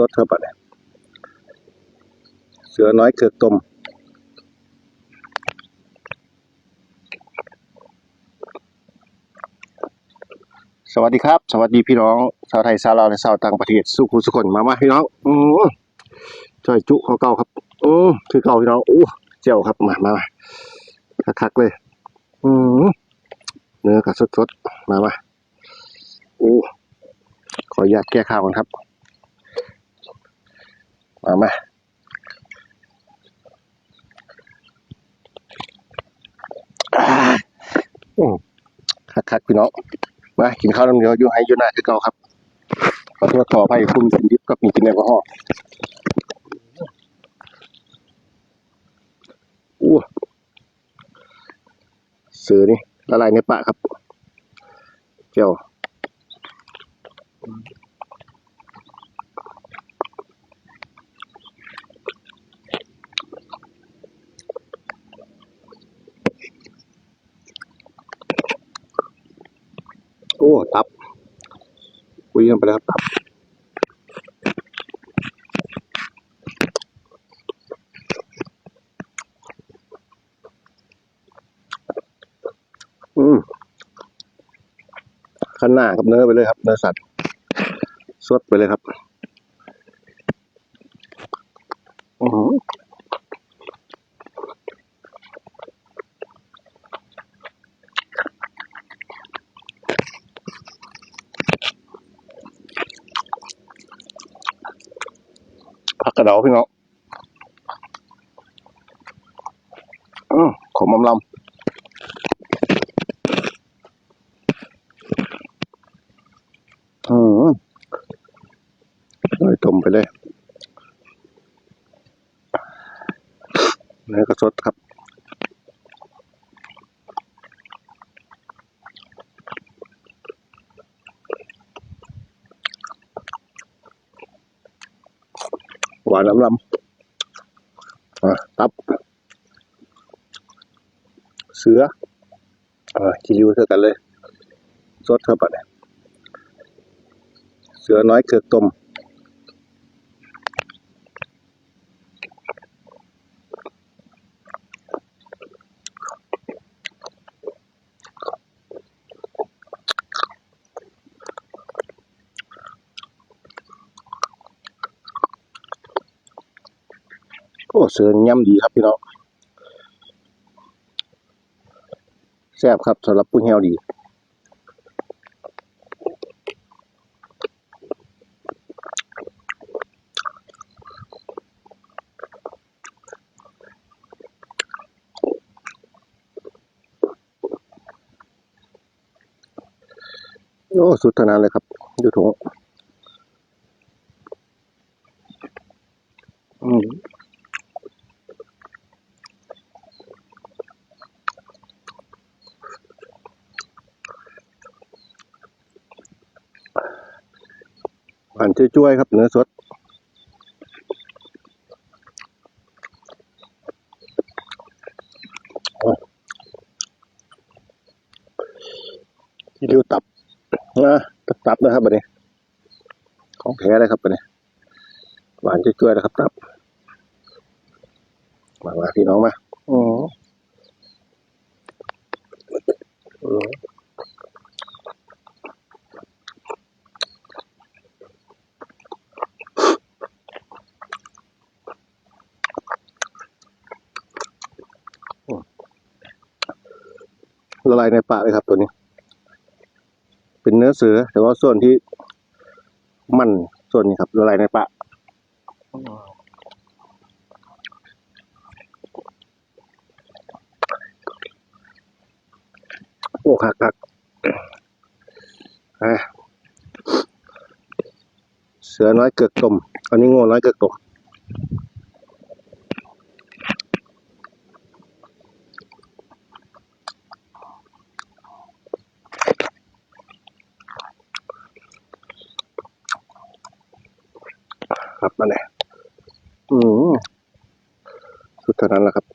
รถเธอปะเนี่ยเสือน้อยเกือกตมสวัสดีครับ สวัสดีพี่น้องชาวไทยชาวลาวและชาวต่างประเทศสุขุสุคนมามาพี่น้องอือช่วยจุเขาเก่าครับอือคือเก่าพี่น้องอู้เจียวครับมามามาคักๆเลยอือเนื้อกับสดๆมามาอู้ขออนุญาตแก้ข้าวก่อนครับ มามาอ่าอือคักๆพี่น้องมากินข้าวน้ำเดียวอยู่ให้อยู่หน้าคือเก่าครับขอโทษขออภัยคุณกินดิบกับมีกินแอลกอฮอล์อู้เสือนี่ละลายในปากครับเจ้า อ้ตับคุยกันไปแล้วตับอืมขันหน้ากับเนื้อไปเลยครับ เนื้อสัตว์สดไปเลยครับ กระเดาพี่น้องอืมขมอำลำอืมเลยต้มไปเลยเนื้อกระสดครับ หวานล้ำลำตับ เสืออ่าจิวเท่ากันเลย สดเท่าปะเนี่ยเสือน้อยเกือกตม โอ้เสือย่ำดีครับพี่น้องแซ่บครับสำหรับผู้เหี่ยวดีโอ้สุดทนานเลยครับอยู่ถุงอืม หวานจ้วยๆครับเนื้อสดที่เรียวตับนะตับนะครับบันนี้ ของแท้เลยครับบันนี้ หวานจ้วยๆนะครับ ตับมามาพี่น้องมา อ๋อ ละลายในปากเลยครับตัวนี้ เป็นเนื้อเสือ แต่ว่าส่วนที่มันส่วนนี้ครับละลายในปากโอ้คักคักเสือน้อยเกือกตมอันนี้โง่น้อยเกือกตม ครับนั่นแหละอืมสุดเท่านั้นแหละครับ